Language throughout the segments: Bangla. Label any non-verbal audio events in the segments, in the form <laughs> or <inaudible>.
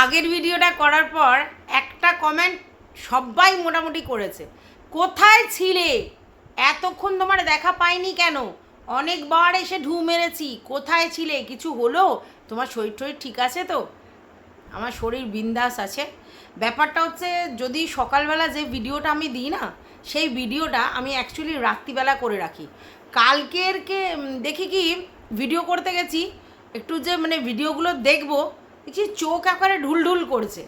আগের ভিডিওটা করার পর একটা কমেন্ট সবাই মোটামুটি করেছে। কোথায় ছিলে? এতক্ষণ তোমার দেখা পাইনি কেন? অনেকবার এসে ঢু মেরেছি। কোথায় ছিলে? কিছু হলো? তোমার শরীর টরীর ঠিক আছে তো? আমার শরীর বিন্দাস আছে। ব্যাপারটা হচ্ছে যদি সকালবেলা যে ভিডিওটা আমি দিই না, সেই ভিডিওটা আমি অ্যাকচুয়ালি রাত্রিবেলা করে রাখি। কালকেরকে দেখি কি ভিডিও করতে গেছি। একটু যে মানে ভিডিওগুলো দেখব দেখছি চোখ আকারে ঢুলঢুল করছে।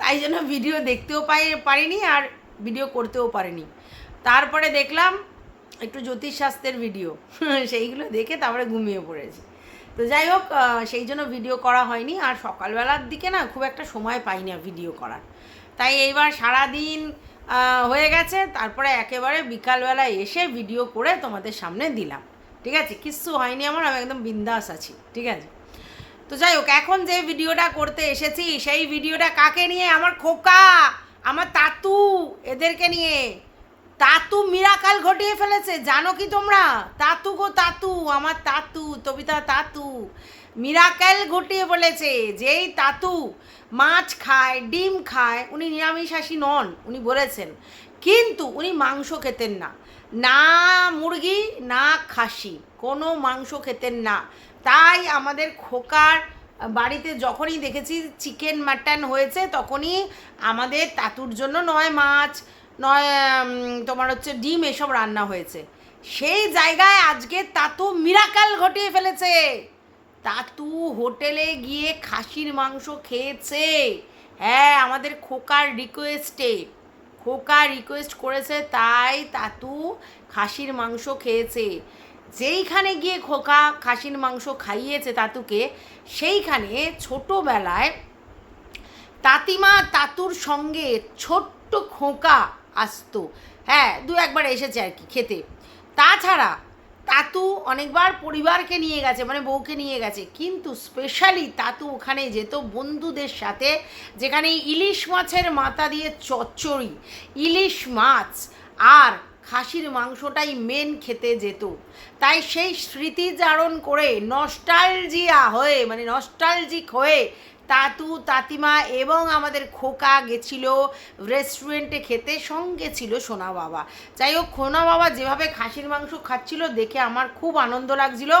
তাই জন্য ভিডিও দেখতেও পাই পারিনি আর ভিডিও করতেও পারিনি। তারপরে দেখলাম একটু জ্যোতিষশাস্ত্রের ভিডিও সেইগুলো দেখে তারপরে ঘুমিয়ে পড়েছি। তো যাই হোক সেই জন্য ভিডিও করা হয়নি আর সকালবেলার দিকে না খুব একটা সময় পাই না ভিডিও করার। তাই এইবার সারাদিন আহ, হয়ে গেছে তারপরে একেবারে বিকালবেলা এসে ভিডিও করে তোমাদের সামনে দিলাম। ঠিক আছে? কিচ্ছু হয়নি আমার আমি একদম বিন্দাস আছি। ঠিক আছে? তো যাই হোক এখন যে ভিডিওটা করতে এসেছি, সেই ভিডিওটা কাকে নিয়ে? আমার খোকা, আমার তাতু, এদেরকে নিয়ে। তাতু মিরাকাল ঘটিয়ে ফেলেছে, জানো কি তোমরা? তাতু গো তাতু, আমার তাতু, তবিতা তাতু। মিরাকেল ঘটিয়ে বলেছে, যেই তাতু মাছ খায়, ডিম খায়, উনি নিরামিষাসী নন, উনি বলেছেন। কিন্তু উনি মাংস খেতেন না। না মুরগি, না খাসি, কোনো মাংস খেতেন না। তাই আমাদের খোকার বাড়িতে যখনই দেখেছি চিকেন, মাটন হয়েছে, তখনই আমাদের তাতুর জন্য নয় মাছ, নয় তোমার হচ্ছে ডিম এসব রান্না হয়েছে। সেই জায়গায় আজকে তাতু মিরাকাল ঘটিয়ে ফেলেছে। তাতু হোটেলে গিয়ে খাসির মাংস খেয়েছে। হ্যাঁ আমাদের খোকার রিকোয়েস্টে, খোকা রিকোয়েস্ট করেছে, তাই তাতু খাসির মাংস খেয়েছে। যেইখানে গিয়ে খোকা খাসির মাংস খাইয়েছে তাতুকে, সেইখানে ছোটোবেলায় তাতিমা তাতুর সঙ্গে ছোট্ট খোকা আসতো। হ্যাঁ দু একবার এসেছে আর কি খেতে। তাছাড়া তাতু অনেকবার পরিবারকে নিয়ে গেছে মানে বউকে নিয়ে গেছে। কিন্তু স্পেশালি তাতু ওখানে যেত বন্ধুদের সাথে, যেখানে ইলিশ মাছের মাথা দিয়ে চচ্চড়ি। ইলিশ মাছ আর খাসির মাংসটাই মেন খেতে যেত। তাই সেই স্মৃতিচারণ করে নস্টালজিয়া হয়ে মানে নস্টালজিক হয়ে তাতু, তাতিমা এবং আমাদের খোকা গেছিল রেস্টুরেন্টে খেতে, সঙ্গে ছিল সোনা বাবা। যাই হোক, সোনা বাবা যেভাবে খাসির মাংস খাচ্ছিল দেখে আমার খুব আনন্দ লাগছিল।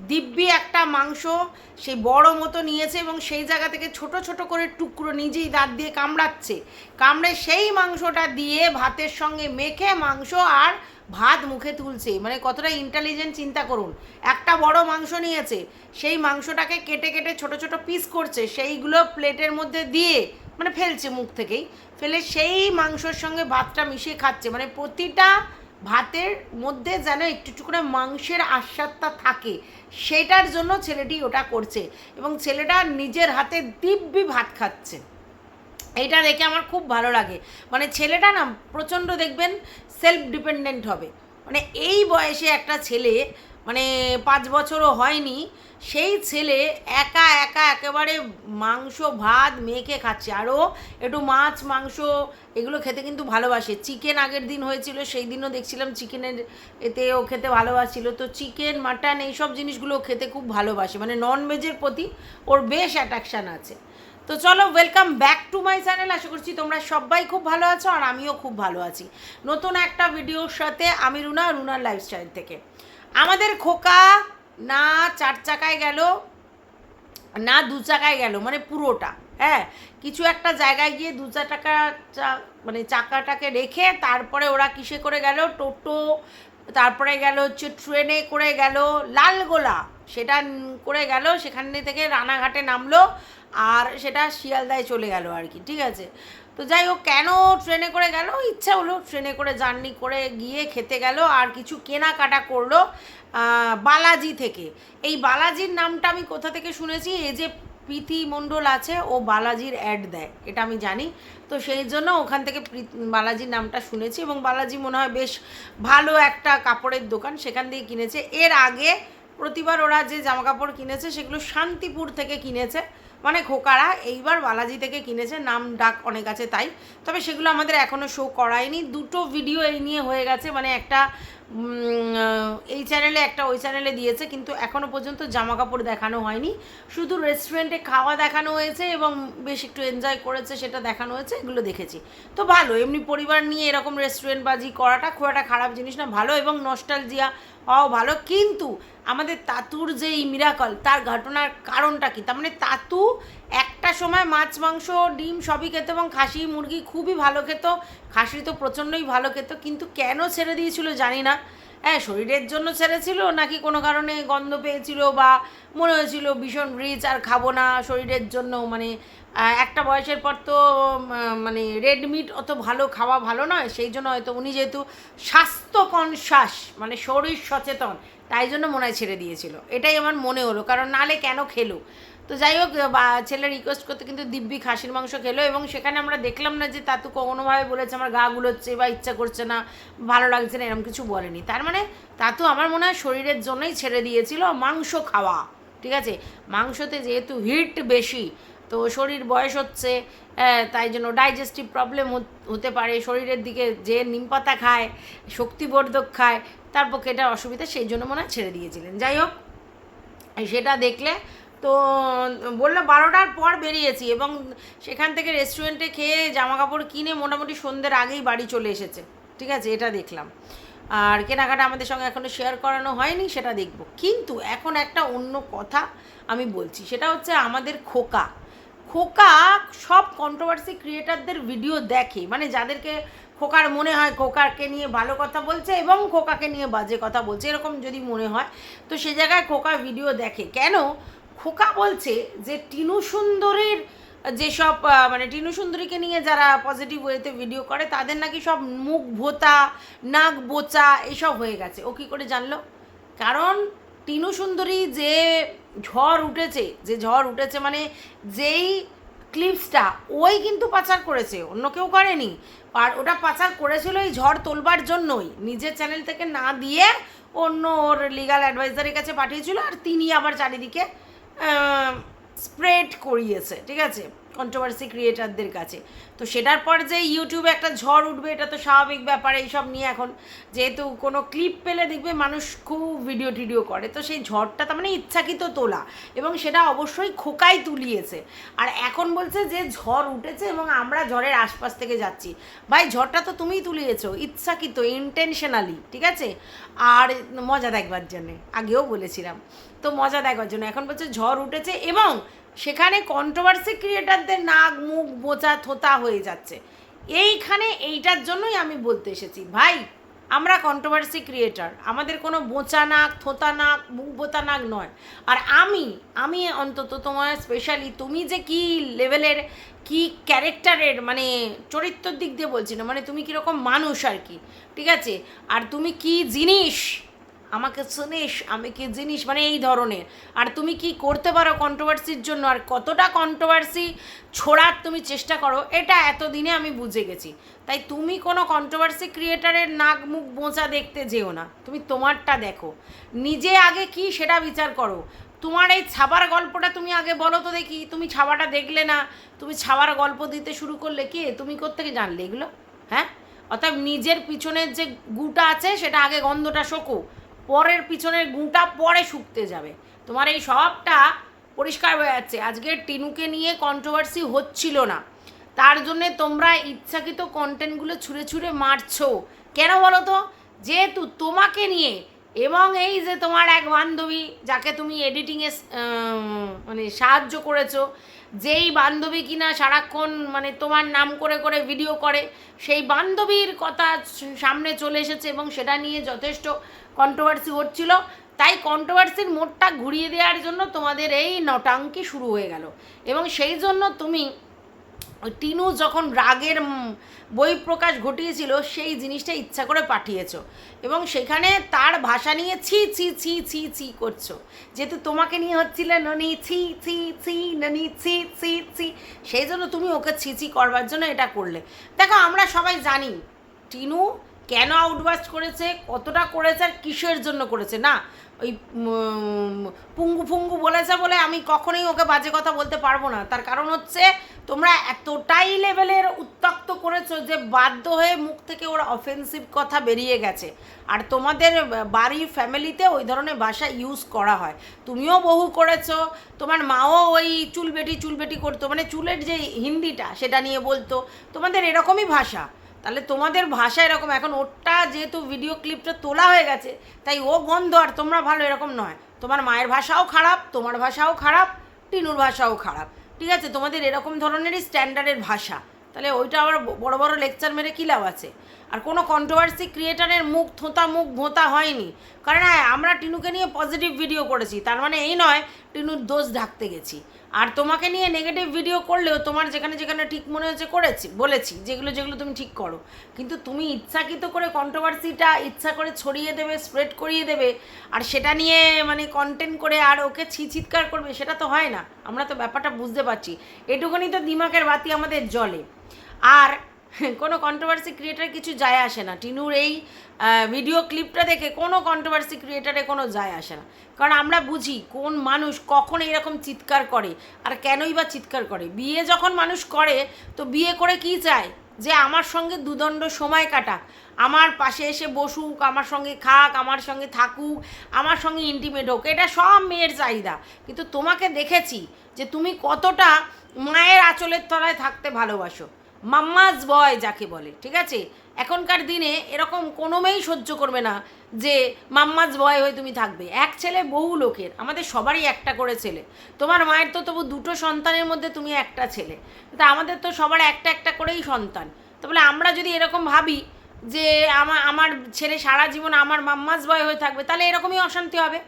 দিব্যি একটা মাংস সেই বড় মতো নিয়েছে এবং সেই জায়গা থেকে ছোট ছোট করে টুকরো নিজেই দাঁত দিয়ে কামড়াচ্ছে। কামড়ে সেই মাংসটা দিয়ে ভাতের সঙ্গে মেখে মাংস আর ভাত মুখে তুলছে। মানে কতটা ইন্টেলিজেন্ট চিন্তা করুন। একটা বড় মাংস নিয়েছে, সেই মাংসটাকে কেটে কেটে ছোট ছোট পিস করছে, সেইগুলো প্লেটের মধ্যে দিয়ে মানে ফেলছে মুখ থেকেই। ফেলে সেই মাংসর সঙ্গে ভাতটা মিশিয়ে খাচ্ছে। মানে প্রতিটা ভাতের মধ্যে যেন একটু একটু করে মাংসের আস্বাদটা থাকে। সেটার জন্য ছেলেটি ওটা করছে এবং ছেলেটা নিজের হাতে দিব্যি ভাত খাচ্ছে। এটা দেখে আমার খুব ভালো লাগে। মানে ছেলেটা না প্রচণ্ড দেখবেন সেলফ ডিপেন্ডেন্ট হবে। মানে এই বয়সে একটা ছেলে মানে পাঁচ বছরও হয়নি, সেই ছেলে একা একা একেবারে মাংস, ভাত মেখে খাচ্ছে। আরও একটু মাছ, মাংস এগুলো খেতে কিন্তু ভালোবাসে। চিকেন আগের দিন হয়েছিল, সেই দিনও দেখছিলাম চিকেনের এতে ও খেতে ভালোবাসছিল। তো চিকেন, মাটন এইসব জিনিসগুলো খেতে খুব ভালোবাসে। মানে নন ভেজের প্রতি ওর বেশ অ্যাট্রাকশান আছে। তো চলো welcome back to my channel আশা করছি তোমরা সবাই খুব ভালো আছো আর আমিও খুব ভালো আছি। নতুন একটা ভিডিওর সাথে আমি রুনা, রুনার লাইফস্টাইল থেকে। আমাদের খোকা না চার চাকায় গেল, না দু চাকায় গেল মানে পুরোটা হ্যাঁ? কিছু একটা জায়গায় গিয়ে দু চাকা মানে চাকাটাকে রেখে তারপরে ওরা কিসে করে গেল? টোটো, তারপরে গেল হচ্ছে ট্রেনে করে গেল, লালগোলা, সেটা করে গেল, সেখানে থেকে রানাঘাটে নামলো, আর সেটা শিয়ালদায় চলে গেল আর কি, ঠিক আছে? তো যাই হোক, কেন ট্রেনে করে গেল? ইচ্ছা হলো ট্রেনে করে জার্নি করে গিয়ে খেতে গেল আর কিছু কেনাকাটা করল বালাজি থেকে। এই বালাজির নামটা আমি কোথা থেকে শুনেছি? এই যে প্রীতি মণ্ডল আছে, ও বালাজির অ্যাড দেয়, এটা আমি জানি। তো সেই জন্য ওখান থেকে বালাজির নামটা শুনেছি এবং বালাজি মনে হয় বেশ ভালো একটা কাপড়ের দোকান সেখান থেকে কিনেছে। এর আগে প্রতিবার ওরা যে জামা কাপড় কিনেছে, সেগুলো শান্তিপুর থেকে কিনেছে। মানে খোকারা, এইবার বালাজি থেকে কিনেছে, নাম ডাক অনেক আছে তাই। তবে সেগুলো আমাদের এখনও শো করায়নি। দুটো ভিডিও এই নিয়ে হয়ে গেছে মানে একটা এই চ্যানেলে একটা, ওই চ্যানেলে দিয়েছে, কিন্তু এখনও পর্যন্ত জামা কাপড় দেখানো হয়নি। শুধু রেস্টুরেন্টে খাওয়া দেখানো হয়েছে এবং বেশ একটু এনজয় করেছে, সেটা দেখানো হয়েছে, এগুলো দেখেছি। তো ভালো, এমনি পরিবার নিয়ে এরকম রেস্টুরেন্ট বাজি করাটা খুব একটা খারাপ জিনিস না, ভালো এবং নস্টালজিয়া হওয়াও ভালো। কিন্তু আমাদের তাতুর যে এই মিরাকল তার ঘটনার কারণটা কি? তার মানে তাতু একটা সময় মাছ, মাংস, ডিম সবই খেত এবং খাসি, মুরগি খুবই ভালো খেত। খাসি তো প্রচণ্ডই ভালো খেত, কিন্তু কেন ছেড়ে দিয়েছিল জানি না। হ্যাঁ শরীরের জন্য ছেড়েছিল নাকি কোনো কারণে গন্ধ পেয়েছিল বা মনে হয়েছিল ভীষণ রিচ আর খাব না শরীরের জন্য মানে একটা বয়সের পর তো মানে রেড মিট অত ভালো খাওয়া ভালো নয়, সেই জন্য হয়তো উনি যেহেতু স্বাস্থ্য কনসাস মানে শরীর সচেতন, তাই জন্য মনে হয় ছেড়ে দিয়েছিল। এটাই আমার মনে হলো, কারণ নালে কেন খেলো? তো যাই হোক ছেলে রিকোয়েস্ট করতে কিন্তু দিব্যি খাসির মাংস খেলো এবং সেখানে আমরা দেখলাম না যে তাতু কোনোভাবে বলেছে, আমার গা গুলোচ্ছে বা ইচ্ছা করছে না, ভালো লাগছে না এরকম কিছু বলেনি। তার মানে তাতু আমার মনে হয় শরীরের জন্যই ছেড়ে দিয়েছিল মাংস খাওয়া, ঠিক আছে? মাংসতে যেহেতু হিট বেশি, তো শরীর বয়স হচ্ছে তাই জন্য ডাইজেস্টিভ প্রবলেম হতে পারে, শরীরের দিকে যে নিম পাতা খায়, শক্তিবর্ধক খায়, তার পক্ষে এটা অসুবিধা, সেই জন্য মনে হয় ছেড়ে দিয়েছিলেন। যাই হোক, সেটা দেখলে তো, বলল বারোটার পর বেরিয়েছি এবং সেখান থেকে রেস্টুরেন্টে খেয়ে জামা কাপড় কিনে মোটামুটি সন্ধ্যের আগেই বাড়ি চলে এসেছে। ঠিক আছে, এটা দেখলাম। আর কেনাকাটা আমাদের সঙ্গে এখনও শেয়ার করানো হয়নি, সেটা দেখব। কিন্তু এখন একটা অন্য কথা আমি বলছি, সেটা হচ্ছে আমাদের খোকা। খোকা সব কন্ট্রোভার্সি ক্রিয়েটারদের ভিডিও দেখে মানে যাদেরকে খোকার মনে হয় খোকাকে নিয়ে ভালো কথা বলছে এবং খোকাকে নিয়ে বাজে কথা বলছে, এরকম যদি মনে হয়, তো সে জায়গায় খোকা ভিডিও দেখে। কেন? খোকা বলছে যে টিনু সুন্দরীর যেসব মানে টিনু সুন্দরীকে নিয়ে যারা পজিটিভ ওয়েতে ভিডিও করে, তাদের নাকি সব মুখ ভোতা, নাক বোচা, এসব হয়ে গেছে। ও কী করে জানলো? কারণ টিনু সুন্দরী যে ঝড় উঠেছে, যে ঝড় উঠেছে মানে যেই ক্লিপসটা ওই কিন্তু পাচার করেছে, অন্য কেউ করেনি। আর ওটা পাচার করেছিল এই ঝড় তোলবার জন্যই। নিজের চ্যানেল থেকে না দিয়ে অন্য ওর লিগাল অ্যাডভাইজারের কাছে পাঠিয়েছিল, আর তিনি আবার চারিদিকে স্প্রেড করিয়েছে, ঠিক আছে? কন্ট্রোভার্সি ক্রিয়েটারদের কাছে। তো সেটার পর যে ইউটিউবে একটা ঝড় উঠবে, এটা তো স্বাভাবিক ব্যাপার এইসব নিয়ে এখন। যেহেতু কোনো ক্লিপ পেলে দেখবে মানুষ খুব ভিডিও টিডিও করে, তো সেই ঝড়টা তার মানে ইচ্ছাকৃত তোলা। এবং সেটা অবশ্যই খোকাই তুলিয়েছে। আর এখন বলছে যে ঝড় উঠেছে এবং আমরা ঝড়ের আশপাশ থেকে যাচ্ছি। ভাই, ঝড়টা তো তুমিই তুলিয়েছো, ইচ্ছাকৃত ইন্টেনশনালি ঠিক আছে? আর মজা দেখবার জন্যে, আগেও বলেছিলাম। তো মজা দেখার জন্য। এখন বলছে ঝড় উঠেছে এবং সেখানে কন্ট্রোভার্সি ক্রিয়েটারদের নাক, মুখ বোচা থোতা হয়ে যাচ্ছে। এইখানে এইটার জন্যই আমি বলতে এসেছি, ভাই, আমরা কন্ট্রোভার্সি ক্রিয়েটার আমাদের কোনো বোচা নাক, থোতা নাক, মুখ, বোতা নাক নয়। আর আমি আমি অন্তত তোমার স্পেশালি তুমি যে কি লেভেলের কি ক্যারেক্টারের মানে চরিত্রের দিক দিয়ে বলছি না মানে তুমি কীরকম মানুষ আর কি, ঠিক আছে? আর তুমি কি জিনিস আমাকে শুনিস, আমি কি জিনিস মানে এই ধরনের। আর তুমি কি করতে পারো কন্ট্রোভার্সির জন্য? আর কতটা কন্ট্রোভার্সি ছোড়ার তুমি চেষ্টা করো, এটা এতদিনে আমি বুঝে গেছি। তাই তুমি কোনো কন্ট্রোভার্সি ক্রিয়েটারের নাক মুখ বোঁচা দেখতে যেও না। তুমি তোমারটা দেখো। নিজে আগে কি সেটা বিচার করো। তোমার এই ছাবার গল্পটা তুমি আগে বলো তো দেখি, তুমি ছাবাটা দেখলে না? তুমি ছাবার গল্প দিতে শুরু করলে কে? তুমি কোত্থেকে জানলে এগুলো? হ্যাঁ? অর্থাৎ নিজের পিছনের যে গুটা আছে, সেটা আগে গন্ধটা শোকো। পরের পিছনের গুঁটা পরে শুকতে যাবে। তোমার এই সবটা পরিষ্কার হয়ে যাচ্ছে। আজকে টিনুকে নিয়ে কন্ট্রোভার্সি হচ্ছিল না। তার জন্যে তোমরা ইচ্ছাকৃত কন্টেন্টগুলো ছুঁড়ে ছুঁড়ে মারছো। কেন বলো তো? যেহেতু তোমাকে নিয়ে এবং এই যে তোমার এক বান্ধবী যাকে তুমি এডিটিংয়ে মানে সাহায্য করেছ, যেই বান্ধবী কিনা সারাক্ষণ মানে তোমার নাম করে করে ভিডিও করে, সেই বান্ধবীর কথা সামনে চলে এসেছে এবং সেটা নিয়ে যথেষ্ট কন্ট্রোভার্সি হচ্ছিল। তাই কন্ট্রোভার্সির মোড়টা ঘুরিয়ে দেওয়ার জন্য তোমাদের এই নটাঙ্কি শুরু হয়ে গেল। এবং সেই জন্য তুমি টিনু যখন রাগের বই প্রকাশ ঘটিয়েছিল, সেই জিনিসটা ইচ্ছা করে পাঠিয়েছো। এবং সেখানে তার ভাষা নিয়ে ছি ছি ছি ছি ছি করছ। যেহেতু তোমাকে নিয়ে হচ্ছিল ননি ছি ছি ছি, ননি ছি ছি ছি, সেই জন্য তুমি ওকে ছি ছি করবার জন্য এটা করলে। দেখো, আমরা সবাই জানি, টিনু কেন আউটবাস্ট করেছে, কতটা করেছে আর কিসের জন্য করেছে, না? ওই পুঙ্গু ফুঙ্গু বলেছে বলে আমি কখনোই ওকে বাজে কথা বলতে পারব না। তার কারণ হচ্ছে তোমরা এতটাই লেভেলের উত্তক্ত করেছ যে বাধ্য হয়ে মুখ থেকে ওরা অফেন্সিভ কথা বেরিয়ে গেছে। আর তোমাদের বাড়ির ফ্যামিলিতে ওই ধরনের ভাষা ইউজ করা হয়। তুমিও বহু করেছ, তোমার মাও ওই চুলবেটি চুলবেটি করতো মানে চুলের যে হিন্দিটা সেটা নিয়ে বলতো। তোমাদের এরকমই ভাষা। তাহলে তোমাদের ভাষা এরকম। এখন ওরটা যেহেতু ভিডিও ক্লিপটা তোলা হয়ে গেছে, তাই ও গন্ধ আর তোমরা ভালো এরকম নয়। তোমার মায়ের ভাষাও খারাপ, তোমার ভাষাও খারাপ, টিনুর ভাষাও খারাপ। ঠিক আছে, তোমাদের এরকম ধরনেরই স্ট্যান্ডার্ডের ভাষা। তাহলে ওইটা আবার বড় বড় লেকচার মেরে কী লাভ আছে? আর কোনো কন্ট্রোভার্সি ক্রিয়েটারের মুখ, থোঁতা মুখ, ভোঁতা হয়নি। কারণ হ্যাঁ আমরা টিনুকে নিয়ে পজিটিভ ভিডিও করেছি, তার মানে এই নয়, টিনুর দোষ ঢাকতে গেছি। আর তোমাকে নিয়ে নেগেটিভ ভিডিও করলেও তোমার যেখানে যেখানে ঠিক মনে হয়েছে করেছি, বলেছি, যেগুলো যেগুলো তুমি ঠিক করো। কিন্তু তুমি ইচ্ছাকৃত করে কন্ট্রোভার্সিটা ইচ্ছা করে ছড়িয়ে দেবে স্প্রেড করিয়ে দেবে, আর সেটা নিয়ে মানে কন্টেন্ট করে আর ওকে ছি চিৎকার করবে, সেটা তো হয় না। আমরা তো ব্যাপারটা বুঝতে পারছি। এটুকুনি তো দিমাকের বাতি আমাদের জলে। আর কোনো কন্ট্রোভার্সি ক্রিয়েটার কিছু যায় আসে না। টিনুর এই ভিডিও ক্লিপটা দেখে কোনো কন্ট্রোভার্সি ক্রিয়েটারে কোনো যায় আসে না। কারণ আমরা বুঝি কোন মানুষ কখন এরকম চিৎকার করে আর কেনই বা চিৎকার করে। বিয়ে যখন মানুষ করে, তো বিয়ে করে কি চায়? যে আমার সঙ্গে দুদণ্ড সময় কাটাক। আমার পাশে এসে বসুক, আমার সঙ্গে খাক, আমার সঙ্গে থাকুক, আমার সঙ্গে ইন্টিমেট হোক। এটা সব মেয়ের চাহিদা। কিন্তু তোমাকে দেখেছি যে তুমি কতটা মায়ের আঁচলের তলায় থাকতে ভালোবাসো। মাম্মাজ বয় যাকে বলে, ঠিক আছে? এখনকার দিনে এরকম কোনো মেয়েই সহ্য করবে না যে মাম্মাজ বয় হয়ে তুমি থাকবে। এক ছেলে বহু লোকের, আমাদের সবারই একটা করে ছেলে। তোমার মায়ের তো তবু দুটো সন্তানের মধ্যে তুমি একটা ছেলে। তা আমাদের তো সবার একটা একটা করেই সন্তান। তো বলে আমরা যদি এরকম ভাবি যে আমার আমার ছেলে সারা জীবন আমার মাম্মাজ বয় হয়ে থাকবে, তাহলে এরকমই অশান্তি হবে।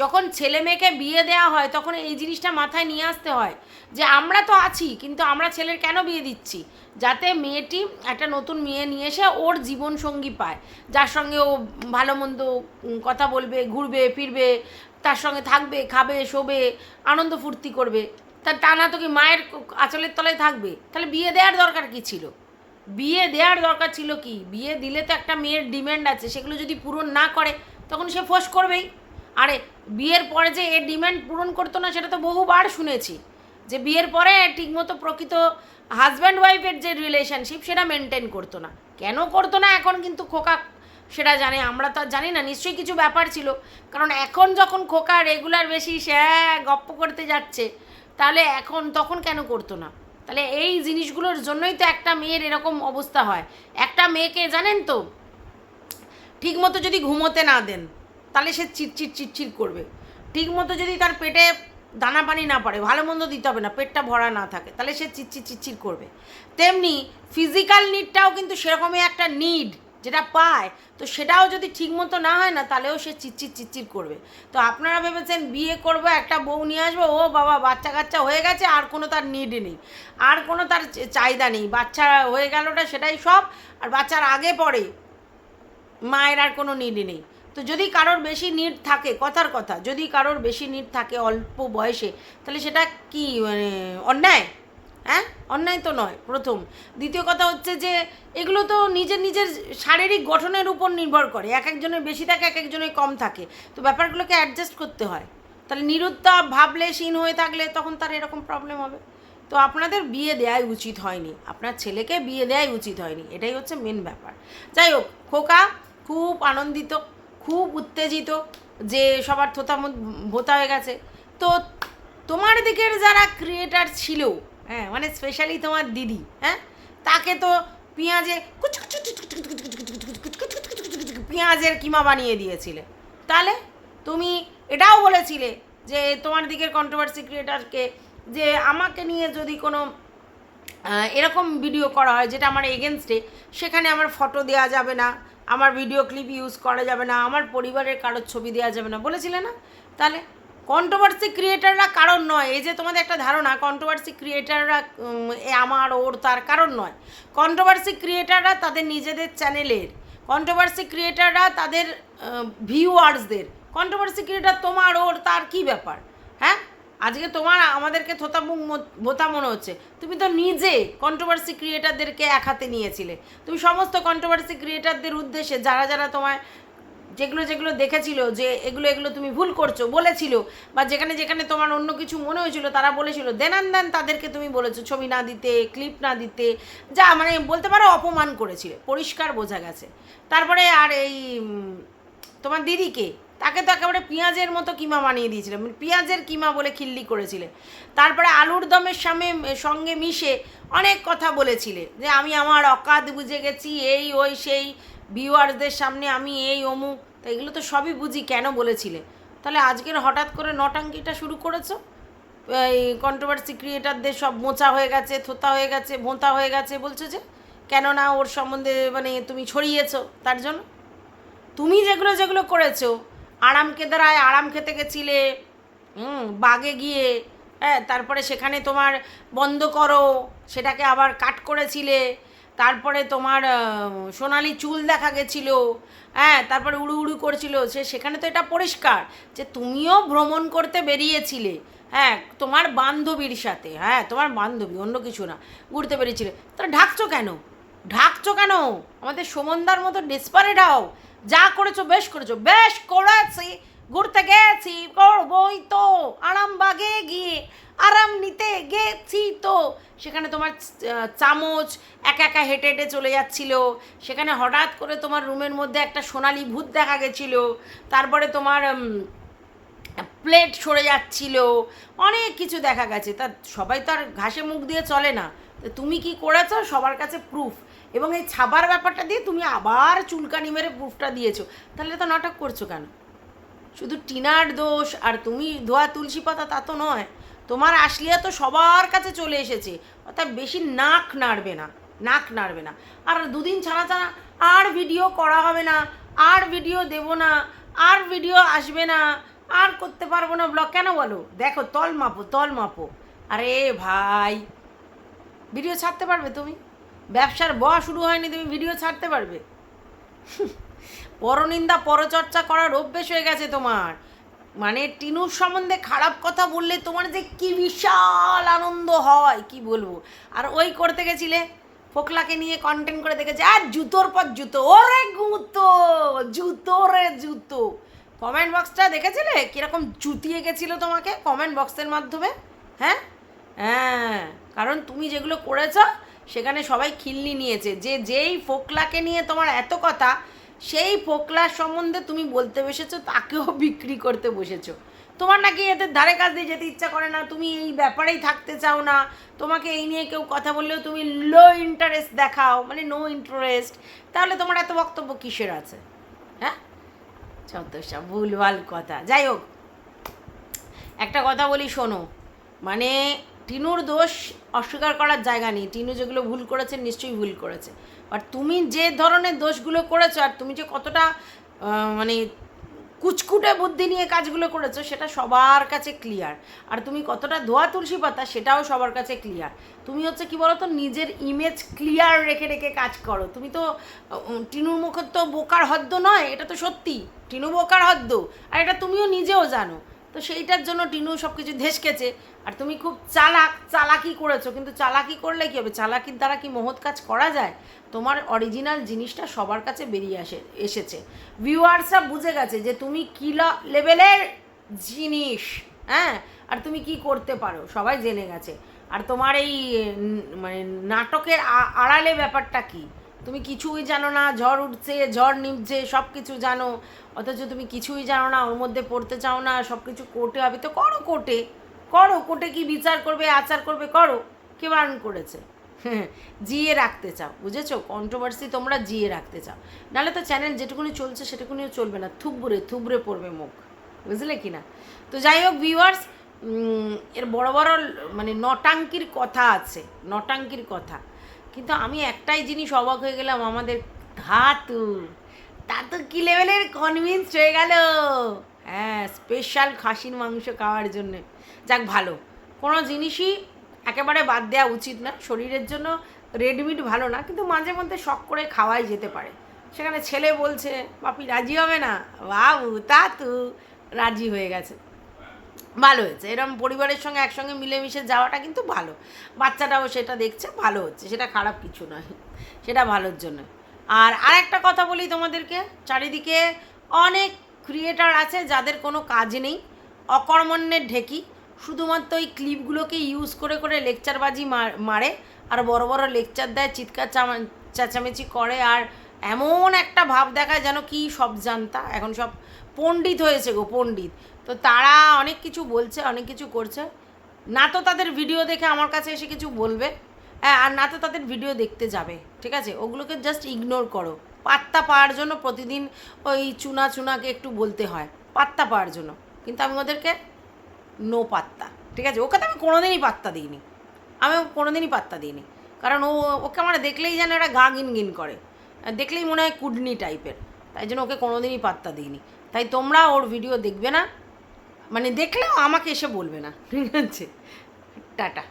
যখন ছেলে মেয়েকে বিয়ে দেওয়া হয়, তখন এই জিনিসটা মাথায় নিয়ে আসতে হয় যে আমরা তো আছি, কিন্তু আমরা ছেলের কেন বিয়ে দিচ্ছি? যাতে মেয়েটি একটা নতুন মেয়ে নিয়ে এসে ওর জীবন সঙ্গী পায়। যার সঙ্গে ও ভালো মন্দ কথা বলবে, ঘুরবে, ফিরবে, তার সঙ্গে থাকবে, খাবে, শোবে, আনন্দ ফুর্তি করবে। তার তা না তো কি মায়ের আঁচলের তলায় থাকবে? তাহলে বিয়ে দেওয়ার দরকার কি ছিল? বিয়ে দেওয়ার দরকার ছিল কি? বিয়ে দিলে তো একটা মেয়ের ডিম্যান্ড আছে, সেগুলো যদি পূরণ না করে, তখন সে ফোর্স করবেই। আরে, বিয়ের পরে যে এর ডিম্যান্ড পূরণ করতো না, সেটা তো বহুবার শুনেছি। যে বিয়ের পরে ঠিকমতো প্রকৃত হাজব্যান্ড ওয়াইফের যে রিলেশনশিপ, সেটা মেনটেন করতো না। কেন করতো না, এখন কিন্তু খোকা সেটা জানে। আমরা তো জানি না, নিশ্চয়ই কিছু ব্যাপার ছিল। কারণ এখন যখন খোকা রেগুলার বেশি সে গপ্প করতে যাচ্ছে, তাহলে এখন তখন কেন করতো না? তাহলে এই জিনিসগুলোর জন্যই তো একটা মেয়ের এরকম অবস্থা হয়। একটা মেয়েকে জানেন তো, ঠিকমতো যদি ঘুমোতে না দেন তাহলে সে চিটচিট চিটচিট করবে। ঠিকমতো যদি তার পেটে দানা পানি না পড়ে, ভালো মন্দ দিতে হবে না, পেটটা ভরা না থাকে, তাহলে সে চিটচিট চিটচিট করবে। তেমনি ফিজিক্যাল নিডটাও কিন্তু সেরকমই একটা নিড যেটা পায়, তো সেটাও যদি ঠিকমতো না হয় না, তাহলেও সে চিটচিট চিটচিট করবে। তো আপনারা ভেবেছেন বিয়ে করব, একটা বউ নিয়ে আসব, ও বাবা বাচ্চা কাচ্চা হয়ে গেছে, আর কোনো তার নিড নেই। আর কোনো তার চাহিদা নেই, বাচ্চা হয়ে গেলটা সেটাই সব, আর বাচ্চার আগে পড়ে, মায়ের আর কোনো নিড নেই। তো যদি কারোর বেশি নিড থাকে, কথার কথা, যদি কারোর বেশি নিড থাকে অল্প বয়সে, তাহলে সেটা কি মানে অন্যায়? হ্যাঁ? অন্যায় তো নয়, প্রথম। দ্বিতীয় কথা হচ্ছে যে, এগুলো তো নিজের নিজের শারীরিক গঠনের উপর নির্ভর করে। এক একজনের বেশি থাকে, এক একজনের কম থাকে। তো ব্যাপারগুলোকে অ্যাডজাস্ট করতে হয়। তাহলে নিরুত্তাপ ভাবলে হীন হয়ে থাকলে তখন তার এরকম প্রবলেম হবে। তো আপনাদের বিয়ে দেওয়াই উচিত হয়নি। আপনার ছেলেকে বিয়ে দেওয়াই উচিত হয়নি। এটাই হচ্ছে মেন ব্যাপার। যাই হোক, খোকা, খুব আনন্দিত। খুব উত্তেজিত যে সবার থোতা ভোতা হয়ে গেছে। তো তোমার দিকের যারা ক্রিয়েটার ছিল হ্যাঁ মানে স্পেশালি তোমার দিদি হ্যাঁ তাকে তো পেঁয়াজে পেঁয়াজের কিমা বানিয়ে দিয়েছিলে। তাহলে তুমি এটাও বলেছিলে যে তোমার দিকের কন্ট্রোভার্সি ক্রিয়েটারকে যে আমাকে নিয়ে যদি কোনো এরকম ভিডিও করা হয় যেটা আমার এগেনস্টে সেখানে আমার ফটো দেওয়া যাবে না। আমার ভিডিও ক্লিপ ইউজ করা যাবে না, আমার পরিবারের কারোর ছবি দেওয়া যাবে না। বলেছিলে না? তাহলে কন্ট্রোভার্সি ক্রিয়েটাররা কারণ নয়। এই যে তোমাদের একটা ধারণা কন্ট্রোভার্সি ক্রিয়েটাররা আমার, ওর, তার কারণ নয়। কন্ট্রোভার্সি ক্রিয়েটাররা তাদের নিজেদের চ্যানেলের কন্ট্রোভার্সি ক্রিয়েটাররা তাদের ভিউয়ার্সদের কন্ট্রোভার্সি ক্রিয়েটার তোমার, ওর, তার কি ব্যাপার? হ্যাঁ? আজকে তোমার আমাদেরকে থোতা মুখ ভোতা মনে হচ্ছে। তুমি তো নিজে কন্ট্রোভার্সি ক্রিয়েটারদেরকে এক হাতে নিয়েছিলে। তুমি সমস্ত কন্ট্রোভার্সি ক্রিয়েটারদের উদ্দেশ্যে যারা যারা তোমায় যেগুলো যেগুলো দেখেছিল যে এগুলো এগুলো তুমি ভুল করছ বলেছিল বা যেখানে যেখানে তোমার অন্য কিছু মনে হয়েছিল তারা বলেছিল দেনান দেন তাদেরকে তুমি বলেছ, ছবি না দিতে ক্লিপ না দিতে, যা মানে বলতে পারো অপমান করেছিলে, পরিষ্কার বোঝা গেছে। তারপরে আর এই তোমার দিদিকে তাকে তো একেবারে পেঁয়াজের মতো কিমা বানিয়ে দিয়েছিলে মানে পেঁয়াজের কিমা বলে খিল্লি করেছিলে। তারপরে আলুর দমের সামনে সঙ্গে মিশে অনেক কথা বলেছিলে, যে আমি আমার অকাত বুঝে গেছি, এই, ওই, সেই, ভিউয়ার্সদের সামনে আমি এই, অমুক, তো এগুলো তো সবই বুঝি কেন বলেছিলে? তাহলে আজকের হঠাৎ করে নটাঙ্কিটা শুরু করেছ? এই কন্ট্রোভার্সি ক্রিয়েটারদের সব মোচা হয়ে গেছে, থোতা হয়ে গেছে ভোঁতা হয়ে গেছে বলছো যে? কেননা ওর সম্বন্ধে মানে তুমি ছড়িয়েছো, তার জন্য? তুমি যেগুলো যেগুলো করেছ আরাম কেদারায় আরাম খেতে গেছিলে, হুম, বাগে গিয়ে হ্যাঁ তারপরে সেখানে তোমার বন্ধ করো, সেটাকে আবার কাট করেছিলে, তারপরে তোমার সোনালি চুল দেখা গেছিল হ্যাঁ তারপরে উড়ু উড়ু করছিল, সে সেখানে তো এটা পরিষ্কার, যে তুমিও ভ্রমণ করতে বেরিয়েছিলে হ্যাঁ তোমার বান্ধবীর সাথে হ্যাঁ তোমার বান্ধবী, অন্য কিছু না, ঘুরতে বেরিয়েছিলে তাহলে ঢাকছো কেন? ঢাকছো কেন? আমাদের সুমনদার মতো ডেসপারেট হও যা করেছ, বেশ করেছ। বেশ করেছি, ঘুরতে গেছি, করবই তো। আরামবাগে গিয়ে, আরাম নিতে গেছি তো। সেখানে তোমার চামচ একা একা হেঁটে হেঁটে চলে যাচ্ছিল। সেখানে হঠাৎ করে তোমার রুমের মধ্যে একটা সোনালি ভূত দেখা গেছিল। তারপরে তোমার প্লেট সরে যাচ্ছিল। অনেক কিছু দেখা গেছে। তা সবাই তো আর ঘাসে মুখ দিয়ে চলে না। তুমি কি করেছ? সবার কাছে প্রুফ এবং এই ছাবার ব্যাপারটা দিয়ে তুমি আবার চুলকানি মেরে প্রুফটা দিয়েছ। তাহলে তো নাটক করছ কেন? শুধু টিনার দোষ আর তুমি ধোয়া তুলসী পাতা তা তো নয়। তোমার আসলিয়া তো সবার কাছে চলে এসেছে। অর্থাৎ বেশি নাক নাড়বে না, নাক নাড়বে না। আর দুদিন ছাড়া ছাড়া আর ভিডিও করা হবে না, আর ভিডিও দেব না, আর ভিডিও আসবে না, আর করতে পারব না ব্লগ। কেন বলো? দেখো, তল মাপো তল মাপো। আরে ভাই, ভিডিও ছাড়তে পারবে তুমি? ব্যবসার ব শুরু হয়নি, তুমি ভিডিও ছাড়তে পারবে। পরনিন্দা পরচর্চা করার অভ্যেস হয়ে গেছে তোমার। মানে টিনুর সম্বন্ধে খারাপ কথা বললে তোমার যে কি বিশাল আনন্দ হয়, কি বলব? আর ওই করতে গেছিলে, ফোকলাকে নিয়ে কন্টেন্ট করে দেখেছে, আর জুতোর পর জুতো, ওরে গুঁতো, জুতো রে জুতো। কমেন্ট বক্সটা দেখেছিলে? কীরকম জুতিয়ে গেছিল তোমাকে কমেন্ট বক্সের মাধ্যমে? হ্যাঁ? হ্যাঁ কারণ তুমি যেগুলো করেছ সেখানে সবাই খিল্লি নিয়েছে। যে যেই ফোকলাকে নিয়ে তোমার এত কথা, সেই ফোকলার সম্বন্ধে তুমি বলতে বসেছো, তাকেও বিক্রি করতে বসেছো। তোমার নাকি এদের ধারে কাছ দিয়ে যেতে ইচ্ছা করে না, তুমি এই ব্যাপারেই থাকতে চাও না। তোমাকে এই নিয়ে কেউ কথা বললেও তুমি লো ইন্টারেস্ট দেখাও মানে নো ইন্টারেস্ট তাহলে তোমার এত বক্তব্য কিসের আছে? হ্যাঁ? যত ভুলভাল কথা। যাই হোক, একটা কথা বলি শোনো। মানে টিনুর দোষ অস্বীকার করার জায়গা নেই। টিনু যেগুলো ভুল করেছে, নিশ্চয়ই ভুল করেছে। আর তুমি যে ধরনের দোষগুলো করেছ আর তুমি যে কতটা মানে কুচকুটে বুদ্ধি নিয়ে কাজগুলো করেছ, সেটা সবার কাছে ক্লিয়ার আর তুমি কতটা ধোয়া তুলসী পাতা, সেটাও সবার কাছে ক্লিয়ার তুমি হচ্ছে কি বলো তো নিজের ইমেজ ক্লিয়ার রেখে রেখে কাজ করো। তুমি তো টিনুর মুখের তো বোকার হদ্দ নয়, এটা তো সত্যি। টিনু বোকার হদ্দ, আর এটা তুমিও নিজেও জানো। তো সেইটার জন্য টিনু সব কিছু ধেসকেছে। আর তুমি খুব চালাক, চালাকি করেছ, কিন্তু চালাকি করলে কী হবে? চালাকির দ্বারা কি মহৎ কাজ করা যায়? তোমার অরিজিনাল জিনিসটা সবার কাছে বেরিয়ে আসে, এসেছে। ভিউয়ার্সরা বুঝে গেছে যে তুমি কী লেভেলের জিনিস হ্যাঁ? আর তুমি কি করতে পারো, সবাই জেনে গেছে। আর তোমার এই মানে নাটকের আড়ালে ব্যাপারটা কি? তুমি কিছুই জানো না, ঝড় উঠছে, ঝড় নিমছে সব কিছু জানো। অথচ তুমি কিছুই জানো না, ওর মধ্যে পড়তে চাও না সব কিছু কোর্টে হবে তো করো কোর্টে। করো, কোর্টে কি বিচার করবে, আচার করবে, করো। কে বারণ করেছে? <laughs> জিয়ে রাখতে চাও, বুঝেছ? কন্ট্রোভার্সি তোমরা জিয়ে রাখতে চাও। নাহলে তো চ্যানেল যেটুকুনি চলছে, সেটুকুনিও চলবে না। থুবড়ে থুবড়ে পড়বে মুখ। বুঝলে কি না তো যাই হোক ভিউয়ার্স এর বড় বড় মানে নটাঙ্কির কথা আছে, নটাঙ্কির কথা। কিন্তু আমি একটাই জিনিস অবাক হয়ে গেলাম, আমাদের ধাতু। তা তো কি লেভেলের কনভিন্স হয়ে গেল? হ্যাঁ স্পেশাল খাসির মাংস খাওয়ার জন্যে। যাক, ভালো। কোনো জিনিসই একেবারে বাদ দেওয়া উচিত না। শরীরের জন্য রেডমিট ভালো না, কিন্তু মাঝে মধ্যে শখ করে খাওয়াই যেতে পারে। সেখানে ছেলে বলছে, বাপি, রাজি হবে না? বাবু, তা তু রাজি হয়ে গেছে। ভালো হয়েছে। এরকম পরিবারের সঙ্গে একসঙ্গে মিলেমিশে যাওয়াটা কিন্তু ভালো। বাচ্চাটাও সেটা দেখছে, ভালো হচ্ছে। সেটা খারাপ কিছু নয়। সেটা ভালোর জন্য। আর আরেকটা কথা বলি তোমাদেরকে। চারিদিকে অনেক ক্রিয়েটার আছে যাদের কোনো কাজ নেই। অকর্মণ্যের ঢেকি। শুধুমাত্র ওই ক্লিপগুলোকে ইউজ করে করে লেকচারবাজি মার- আর বড় বড় লেকচার দেয়, চিৎকার চামা- চেঁচামেচি করে। আর এমন একটা ভাব দেখায় যেন কি সব জানতা। এখন সব পণ্ডিত হয়েছে গো, পণ্ডিত। তো তারা অনেক কিছু বলছে, অনেক কিছু করছে। না তো তাদের ভিডিও দেখে আমার কাছে এসে কিছু বলবে হ্যাঁ আর না তো তাদের ভিডিও দেখতে যাবে, ঠিক আছে? ওগুলোকে জাস্ট ইগনোর করো। পাত্তা পাওয়ার জন্য প্রতিদিন ওই চুনা চুনাকে একটু বলতে হয়, পাত্তা পাওয়ার জন্য। কিন্তু আমি ওদেরকে নো পাত্তা, ঠিক আছে? ওকে তো আমি কোনোদিনই পাত্তা দিইনি। আমি কোনোদিনই পাত্তা দিইনি। কারণ ও, ওকে আমার দেখলেই যেন একটা গা গিন গিন করে। দেখলেই মনে হয় কুডনি টাইপের। তাই জন্য ওকে কোনোদিনই পাত্তা দিইনি। তাই তোমরা ওর ভিডিও দেখবে না। মানে দেখলেও আমাকে এসে বলবে না। ঠিক আছে? টাটা।